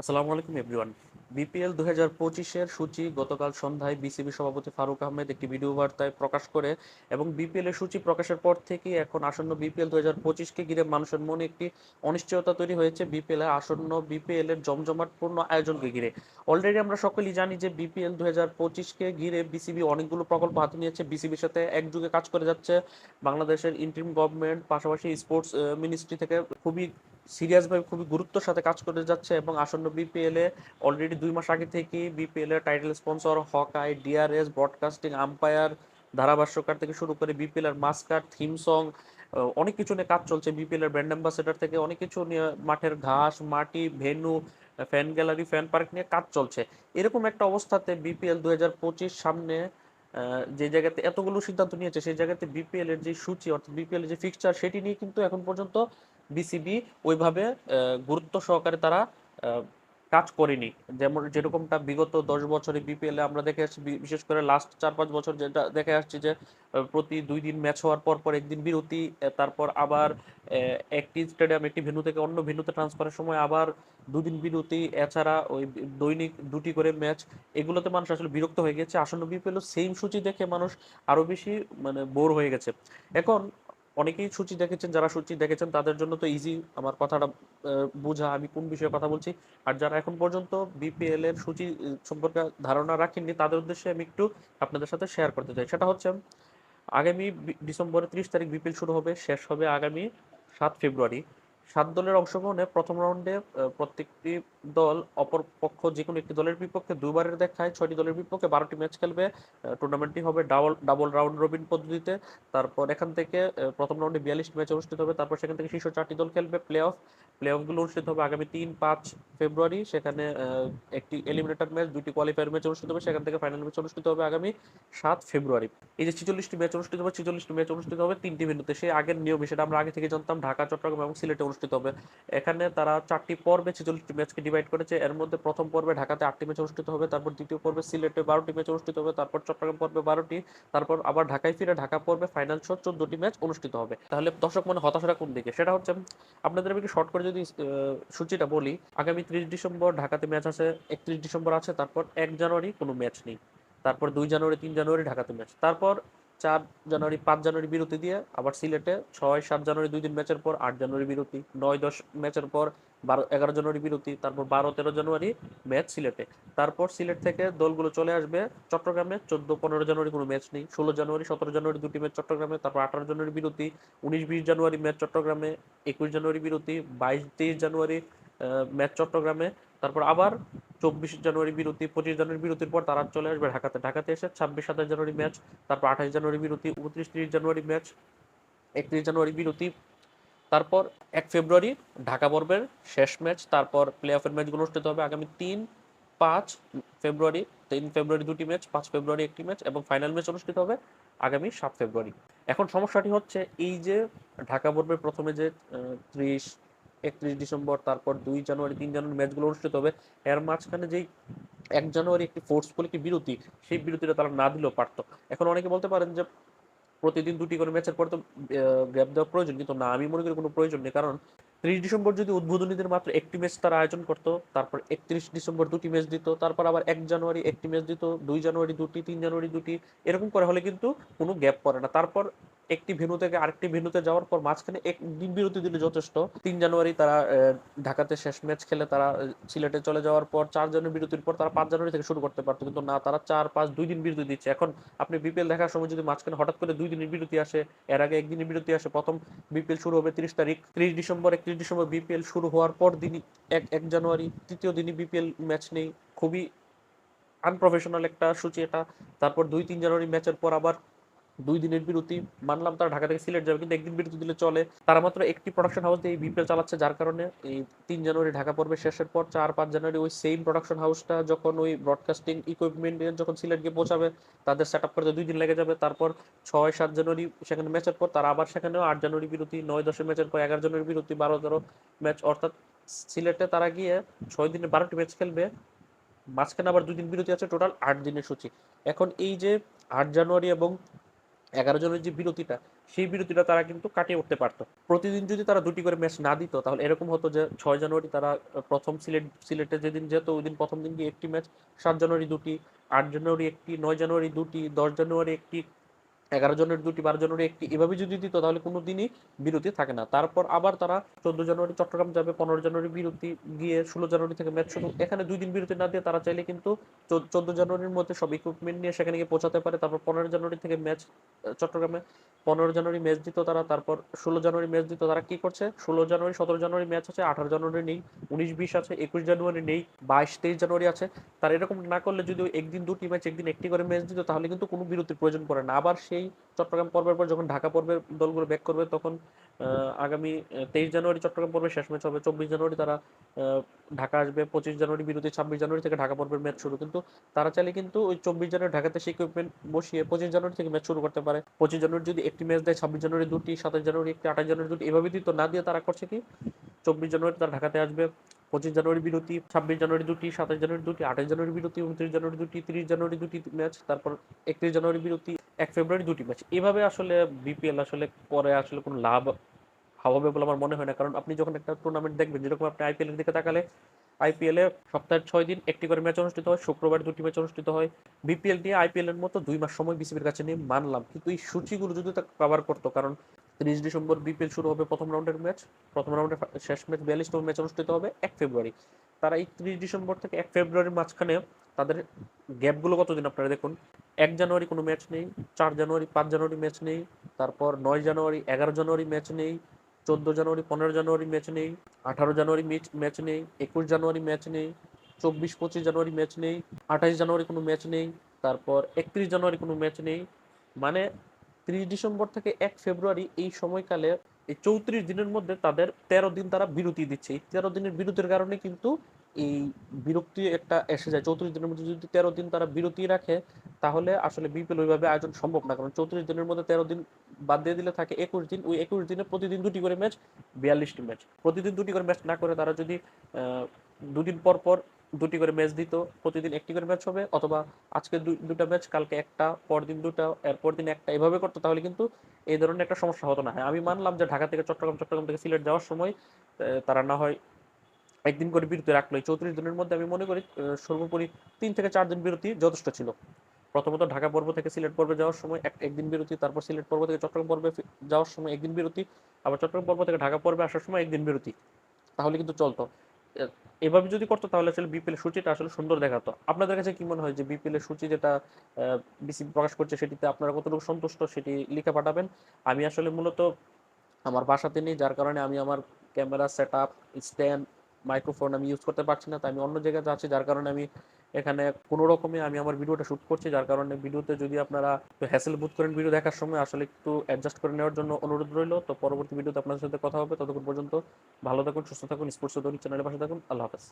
আসসালামু আলাইকুম, everyone. BPL দু হাজার পঁচিশের সূচি গতকাল সন্ধ্যায় বিসিবি সভাপতি ফারুক আহমেদ একটি ভিডিও বার্তায় প্রকাশ করে এবং বিপিএল এর সূচি প্রকাশের পর থেকে এখন আসন্ন বিপিএল দু হাজার পঁচিশকে ঘিরে মানুষের মনে একটি অনিশ্চয়তা তৈরি হয়েছে বিপিএল। এর আসন্ন বিপিএল এর জমজমাটপূর্ণ আয়োজনকে ঘিরে। অলরেডি আমরা সকলেই জানি যে বিপিএল দু হাজার পঁচিশকে ঘিরে বিসিবি অনেকগুলো প্রকল্প হাতে নিয়েছে। বিসিবির সাথে একযুগে কাজ করে যাচ্ছে। বাংলাদেশের ইন্টারিম গভর্নমেন্ট পাশাপাশি স্পোর্টস মিনিস্ট্রি থেকে খুবই সিরিয়াসভাবে খুবই গুরুত্বের সাথে কাজ করে যাচ্ছে এবং আসন্ন বিপিএল অলরেডি দুই মাস আগে থেকেই বিপিএল এর title sponsor hawkeye DRS broadcasting umpire ধারাভাষ্যকার থেকে শুরু করে বিপিএল এর মাস্কার থিম সং অনেক কিছু নিয়ে কাজ চলছে বিপিএল এর ব্র্যান্ড অ্যাম্বাসেডার থেকে অনেক কিছু নিয়ে মাঠের ঘাস, মাটি, venue fan gallery fan park নিয়ে কাজ চলছে। এরকম একটা অবস্থাতে বিপিএল দু হাজার পঁচিশ সামনে যে জায়গাতে এতগুলো সিদ্ধান্ত নিয়েছে, সেই জায়গাতে বিপিএল এর যে সূচি, অর্থাৎ বিপিএল এর যে ফিক্সচার সেটি নিয়ে কিন্তু এখন পর্যন্ত বিসিবি ওইভাবে গুরুত্ব সহকারে তারা কাজ করেনি। যেমন, যেরকমটা বিগত দশ বছরে বিপিএল আমরা দেখে আসছি বিশেষ করে লাস্ট চার পাঁচ বছর যেটা দেখে আসছি যে প্রতি দুই দিন ম্যাচ হওয়ার পর পর একদিন বিরতি তারপর আবার একটি স্টেডিয়াম একটি ভেন্যু থেকে অন্য ভেন্যুতে ট্রান্সফারের সময় আবার দুদিন বিরতি, এছাড়া ওই দৈনিক দুটি করে ম্যাচ, এগুলোতে মানুষ আসলে বিরক্ত হয়ে গেছে। আসন্ন বিপিএল সেম সূচি দেখে মানুষ আরও বেশি মানে বোর হয়ে গেছে। এখন অনেকেই সূচি দেখেছেন, যারা সূচি দেখেছেন, তাদের জন্য তো ইজি আমার কথাটা বোঝা। আমি কোন বিষয়ে কথা বলছি? আর যারা এখন পর্যন্ত বিপিএল এর সূচি সম্পর্কে ধারণা রাখেননি, তাদের উদ্দেশ্যে আমি একটু আপনাদের সাথে শেয়ার করতে চাই। সেটা হচ্ছে, আগামী ডিসেম্বরের ত্রিশ তারিখ বিপিএল শুরু হবে, শেষ হবে আগামী সাত ফেব্রুয়ারি। সাত দলের অংশগ্রহণে প্রথম রাউন্ডে প্রত্যেকটি দল অপর পক্ষ যে কোনো একটি দলের বিপক্ষে দুবারের দেখায় ছয়টি দলের বিপক্ষে বারোটি ম্যাচ খেলবে। টুর্নামেন্টটি হবে ডাবল ডাবল রাউন্ড রবিন পদ্ধতিতে। তারপর এখান থেকে প্রথম রাউন্ডে বিয়াল্লিশ ম্যাচ অনুষ্ঠিত হবে। তারপর সেখান থেকে শীর্ষ চারটি দল খেলবে। প্লে অফ প্লে অফগুলো অনুষ্ঠিত হবে আগামী তিন, পাঁচ ফেব্রুয়ারি। সেখানে একটি এলিমিনেটর ম্যাচ দুটি কোয়ালিফায়ার ম্যাচ অনুষ্ঠিত হবে। সেখান থেকে ফাইনাল ম্যাচ অনুষ্ঠিত হবে আগামী সাত ফেব্রুয়ারি। এই যে ছিচল্লিশটি ম্যাচ অনুষ্ঠিত হবে, ছিচল্লিশটি ম্যাচ অনুষ্ঠিত হবে তিনটি ভেন্যুতে। সেই আগের নিয়মে সেটা আমরা আগে থেকে জানতাম ঢাকা, চট্টগ্রাম এবং সিলেটে অনুষ্ঠিত হবে। এখানে তারা চারটি পর্বে ছেচল্লিশটি ম্যাচকে ডিভাইড করেছে। এর মধ্যে প্রথম পর্বে ঢাকাতে আটটি ম্যাচ অনুষ্ঠিত হবে, তারপর দ্বিতীয় পর্বে সিলেটে বারোটি ম্যাচ অনুষ্ঠিত হবে, তারপর চট্টগ্রাম পর্বে বারোটি, তারপর আবার ঢাকায় ফিরে ঢাকা পর্বে ফাইনাল সহ চোদ্দটি ম্যাচ অনুষ্ঠিত হবে। তাহলে দর্শক মানে হতাশাটা কোন দিকে? সেটা হচ্ছে, আপনাদের আমি শর্ট করে যদি সূচিটা বলি, আগামী ত্রিশ ডিসেম্বর ঢাকাতে ম্যাচ আছে, একত্রিশ ডিসেম্বর আছে, তারপর এক জানুয়ারি কোনো ম্যাচ নেই, তারপর দুই জানুয়ারি, তিন জানুয়ারি ঢাকাতে ম্যাচ। তারপর চার জানুয়ারি, পাঁচ জানুয়ারি বিরতি দিয়ে, আবার সিলেটে ছয়, সাত জানুয়ারি দুই দিন ম্যাচের পর, আট জানুয়ারি বিরতি, নয়, দশ ম্যাচের পর, বারো, এগারো জানুয়ারি বিরতি, তারপর বারো, তেরো জানুয়ারি ম্যাচ সিলেটে। তারপর সিলেট থেকে দলগুলো চলে আসবে চট্টগ্রামে, চোদ্দ, পনেরো জানুয়ারি কোনো ম্যাচ নেই, ষোলো জানুয়ারি, সতেরো জানুয়ারি দুটি ম্যাচ চট্টগ্রামে, তারপর আঠারো জানুয়ারি বিরতি, উনিশ, বিশ জানুয়ারি ম্যাচ চট্টগ্রামে, একুশ জানুয়ারি বিরতি, বাইশ, তেইশ জানুয়ারি ম্যাচ চট্টগ্রামে তারপর আবার চব্বিশ জানুয়ারি বিরতি, পঁচিশ জানুয়ারি বিরতির পর তারা চলে আসবে ঢাকাতে। ঢাকাতে এসে ছাব্বিশ, সাতাশ জানুয়ারি ম্যাচ, তারপর আঠাশ জানুয়ারি বিরতি, উনত্রিশ, তিরিশ জানুয়ারি ম্যাচ, একত্রিশ জানুয়ারি বিরতি। তারপর এক ফেব্রুয়ারি ঢাকা পর্বের শেষ ম্যাচ, তারপর প্লে অফের ম্যাচগুলো অনুষ্ঠিত হবে আগামী তিন, পাঁচ ফেব্রুয়ারি, তিন ফেব্রুয়ারি দুটি ম্যাচ, পাঁচ ফেব্রুয়ারি একটি ম্যাচ এবং ফাইনাল ম্যাচ অনুষ্ঠিত হবে আগামী সাত ফেব্রুয়ারি। এখন সমস্যাটি হচ্ছে এই যে ঢাকা পর্বের প্রথমে যে ত্রিশ একত্রিশ ডিসেম্বর, তারপর দুই জানুয়ারি, তিন জানুয়ারি ম্যাচগুলো অনুষ্ঠিত হবে। এর মাঝখানে যেই এক জানুয়ারি একটি ফোর্সফুল একটি বিরতি, সেই বিরতিটা তারা না দিলেও পারতো। এখন অনেকে বলতে পারেন যে, প্রতিদিন দুটি করে ম্যাচের পর তো গ্যাপ দেওয়া প্রয়োজন, কিন্তু না, আমি মনে করি কোনো প্রয়োজন নেই। কারণ ত্রিশ ডিসেম্বর যদি উদ্বোধনীদের মাত্র একটি ম্যাচ তারা আয়োজন করতো, তারপর একত্রিশ ডিসেম্বর দুটি ম্যাচ দিত, তারপর আবার এক জানুয়ারি একটি ম্যাচ দিত, দুই জানুয়ারি দুটি, তিন জানুয়ারি দুটি, এরকম করে হলে কিন্তু কোনো গ্যাপ পড়ে না। তারপর একটি ভেন্যু থেকে আরেকটি ভেন্যুতে যাওয়ার পর মাঝখানে এক দিন বিরতি দিলে যথেষ্ট। তিন জানুয়ারি তারা ঢাকাতে শেষ ম্যাচ খেলে তারা সিলেটে চলে যাওয়ার পর চার জানুয়ারি বিরতির পর তারা পাঁচ জানুয়ারি থেকে শুরু করতে পারতো। কিন্তু না, তারা চার পাঁচ দুই দিন বিরতি দিচ্ছে। এখন আপনি বিপিএল দেখার সময় যদি মাঝখানে হঠাৎ করে দুই দিনের বিরতি আসে, এর আগে একদিনের বিরতি আসে, প্রথম বিপিএল শুরু হবে তিরিশ তারিখ, ত্রিশ ডিসেম্বর, একত্রিশ ডিসেম্বর বিপিএল শুরু হওয়ার পর দিনই এক এক জানুয়ারি, তৃতীয় দিনই বিপিএল ম্যাচ নেই। খুবই আনপ্রফেশনাল একটা সূচি এটা। তারপর দুই, তিন জানুয়ারি ম্যাচের পর আবার দুই দিনের বিরতি, মানলাম তারা ঢাকা থেকে সিলেট যাবে, কিন্তু একদিন বিরতি দিলে চলে। তারা মাত্র একটি প্রোডাকশন হাউস দিয়ে এই বিপিএল চালাচ্ছে, যার কারণে এই তিন জানুয়ারি ঢাকা পর্বে শেষের পর চার, পাঁচ জানুয়ারি ওই সেম প্রোডাকশন হাউসটা যখন ওই ব্রডকাস্টিং ইকুইপমেন্ট যখন সিলেট গিয়ে পৌঁছাবে, তাদের সেট আপ করতে দুই দিন লেগে যাবে। তারপর ছয়, সাত জানুয়ারি সেখানে ম্যাচের পর তারা আবার সেখানেও আট জানুয়ারি বিরতি, নয় দশের ম্যাচের পর এগারো জানুয়ারি বিরতি, বারো, তেরো ম্যাচ অর্থাৎ সিলেটে তারা গিয়ে ছয় দিনে বারোটি ম্যাচ খেলবে। মাঝখানে আবার দুই দিন বিরতি আছে টোটাল আট দিনের সূচি। এখন এই যে আট জানুয়ারি এবং এগারো জনের যে বিরতিটা, সেই বিরতিটা তারা কিন্তু কাটিয়ে উঠতে পারতো। প্রতিদিন যদি তারা দুটি করে ম্যাচ না দিত, তাহলে এরকম হতো যে ছয় জানুয়ারি তারা প্রথম সিলেট, সিলেটে যেদিন যেত, ওই দিন প্রথম দিন গিয়ে একটি ম্যাচ সাত জানুয়ারি দুটি, আট জানুয়ারি একটি, নয় জানুয়ারি দুটি, দশ জানুয়ারি একটি এগারো জনের দুটি, বারো জনের একটি, এভাবে যদি দিত তাহলে কোনো দিনই বিরতি থাকে না। তারপর আবার তারা চোদ্দ জানুয়ারি চট্টগ্রাম যাবে, পনেরো জানুয়ারি বিরতি গিয়ে ষোলো জানুয়ারি থেকে ম্যাচ শুরু। এখানে দুই দিন বিরতি না দিয়ে তারা চাইলে কিন্তু চোদ্দ জানুয়ারির মধ্যে সব ইকুইপমেন্ট নিয়ে সেখানে গিয়ে পৌঁছাতে পারে। তারপর পনেরো জানুয়ারি থেকে ম্যাচ চট্টগ্রামে পনেরো জানুয়ারি ম্যাচ দিত তারা। তারপর ষোলো জানুয়ারি ম্যাচ দিত তারা। কি করছে? ষোলো জানুয়ারি, সতেরো জানুয়ারি ম্যাচ আছে, আঠারো জানুয়ারি নেই, উনিশ, বিশ আছে, একুশ জানুয়ারি নেই, বাইশ, তেইশ জানুয়ারি আছে। তার এরকম না করলে যদি একদিন দুটি ম্যাচ একদিন একটি করে ম্যাচ দিত তাহলে কিন্তু কোনো বিরতির প্রয়োজন পড়ে না। আবার সেই চট্টগ্রাম পর্বের পর যখন ঢাকা পর্বের দলগুলো ব্যাক করবে, তখন আগামী তেইশ জানুয়ারি চট্টগ্রাম পর্বের শেষ ম্যাচ হবে। চব্বিশ জানুয়ারি তারা ঢাকা আসবে, পঁচিশ জানুয়ারি বিরতি, ছাব্বিশ জানুয়ারি থেকে ঢাকা পর্বের ম্যাচ শুরু। কিন্তু তারা চাইলে কিন্তু ওই চব্বিশ জানুয়ারি ঢাকাতে সেই ইকুইপমেন্ট বসিয়ে পঁচিশ জানুয়ারি থেকে ম্যাচ শুরু করতে পারে। পঁচিশ জানুয়ারি যদি একটি ম্যাচ দেয়, ছাব্বিশ জানুয়ারি দুটি, সাতাশ জানুয়ারি একটি, আঠাশ জানুয়ারি দুটি, এভাবে দিত না দিয়ে তারা করছে কি? চব্বিশ জানুয়ারি তারা ঢাকাতে আসবে, পঁচিশ জানুয়ারি বিরতি, ছাব্বিশ জানুয়ারি দুটি, সাতাশ জানুয়ারি দুটি, আঠাশ জানুয়ারি বিরতি, উনত্রিশ জানুয়ারি দুটি, তিরিশ জানুয়ারি দুটি ম্যাচ, তারপর একত্রিশ জানুয়ারি বিরতি, এক ফেব্রুয়ারি দুটি ম্যাচ। এভাবে আসলে বিপিএল আসলে করে আসলে কোনো লাভ হবে বলে আমার মনে হয় না। কারণ আপনি যখন একটা টুর্নামেন্ট দেখবেন, যেরকম আপনি আইপিএল এর দিকে তাকালে আইপিএল এ সপ্তাহের ছয় দিন একটি করে ম্যাচ অনুষ্ঠিত হয়, শুক্রবার দুটি ম্যাচ অনুষ্ঠিত হয়। বিপিএল নিয়ে আইপিএল এর মতো দুই মাস সময় বিসিবির কাছে নিয়ে মানলাম। কিন্তু এই সূচিগুলো যদি তা কভার করতো, কারণ তিরিশ ডিসেম্বর বিপিএল শুরু হবে প্রথম রাউন্ডের ম্যাচ। প্রথম রাউন্ডের শেষ ম্যাচ বিয়াল্লিশতম ম্যাচ অনুষ্ঠিত হবে এক ফেব্রুয়ারি। তারা এই ত্রিশ ডিসেম্বর থেকে এক ফেব্রুয়ারির মাঝখানে তাদের গ্যাপগুলো কতদিন আপনারা দেখুন? এক জানুয়ারি কোনো ম্যাচ নেই, চার জানুয়ারি, পাঁচ জানুয়ারি ম্যাচ নেই, তারপর নয় জানুয়ারি, এগারো জানুয়ারি ম্যাচ নেই, চোদ্দ জানুয়ারি, পনেরো জানুয়ারি ম্যাচ নেই, আঠারো জানুয়ারি ম্যাচ নেই, একুশ জানুয়ারি ম্যাচ নেই, চব্বিশ, পঁচিশ জানুয়ারি ম্যাচ নেই আঠাশ জানুয়ারি কোনো ম্যাচ নেই, তারপর একত্রিশ জানুয়ারি কোনো ম্যাচ নেই। মানে ত্রিশ ডিসেম্বর থেকে এক ফেব্রুয়ারি এই সময়কালে এই চৌত্রিশ দিনের মধ্যে তাদের তেরো দিন তারা বিরতি দিচ্ছে। এই তেরো দিনের বিরতির কারণে কিন্তু এই বিরক্তি একটা এসে যায়। চৌত্রিশ দিনের মধ্যে যদি তেরো দিন তারা বিরতি রাখে, তাহলে আসলে বিপিএল ওইভাবে আয়োজন সম্ভব না। কারণ চৌত্রিশ দিনের মধ্যে তেরো দিন বাদ দিয়ে দিলে থাকে একুশ দিন। ওই একুশ দিনে প্রতিদিন দুটি করে ম্যাচ, বিয়াল্লিশটি ম্যাচ। প্রতিদিন দুটি করে ম্যাচ না করে তারা যদি দুদিন পর পর দুটি করে ম্যাচ দিত, প্রতিদিন একটি করে ম্যাচ হবে, অথবা আজকে দুটা ম্যাচ কালকে একটা, পরদিন দুটা, এরপর দিন একটা, এভাবে করতো, তাহলে কিন্তু এই ধরনের একটা সমস্যা হতো না। হ্যাঁ আমি মানলাম যে ঢাকা থেকে চট্টগ্রাম চট্টগ্রাম থেকে সিলেট যাওয়ার সময় তারা না হয় একদিন করে বিরতি রাখল। চৌত্রিশ দিনের মধ্যে আমি মনে করি সর্বোপরি তিন থেকে চার দিন বিরতি যথেষ্ট ছিল। প্রথমত ঢাকা পর্ব থেকে সিলেট পর্বে যাওয়ার সময় এক একদিন বিরতি, তারপর সিলেট পর্ব থেকে চট্টগ্রাম পর্বে যাওয়ার সময় একদিন বিরতি, আবার চট্টগ্রাম পর্ব থেকে ঢাকা পর্বে আসার সময় একদিন বিরতি। তাহলে কিন্তু চলতো। এভাবে যদি করতো, তাহলে আসলে বিপিএল সূচিটা আসলে সুন্দর দেখাতো। আপনাদের কাছে কি মনে হয় যে বিপিএল এর সূচি যেটা বিসিবি প্রকাশ করছে সেটিতে আপনারা কতটুকু সন্তুষ্ট, সেটি লিখে পাঠাবেন। আমি আসলে মূলত আমার বাসাতে নেই যার কারণে আমি আমার camera set up stand microphone আমি ইউজ করতে পারছি না, তো আমি অন্য জায়গায় আছি, যার কারণে আমি এখানে কোনো রকমে আমি আমার ভিডিওটা শ্যুট করছি, যার কারণে ভিডিওতে যদি আপনারা হ্যাসেল বুথ করেন ভিডিও দেখার সময়, আসলে একটু অ্যাডজাস্ট করে নেওয়ার জন্য অনুরোধ রইল। তো পরবর্তী ভিডিওতে আপনাদের সাথে কথা হবে, ততক্ষণ পর্যন্ত ভালো থাকুন, সুস্থ থাকুন স্পোর্টস চ্যানেলের পাশে থাকুন, আল্লাহ হাফেজ।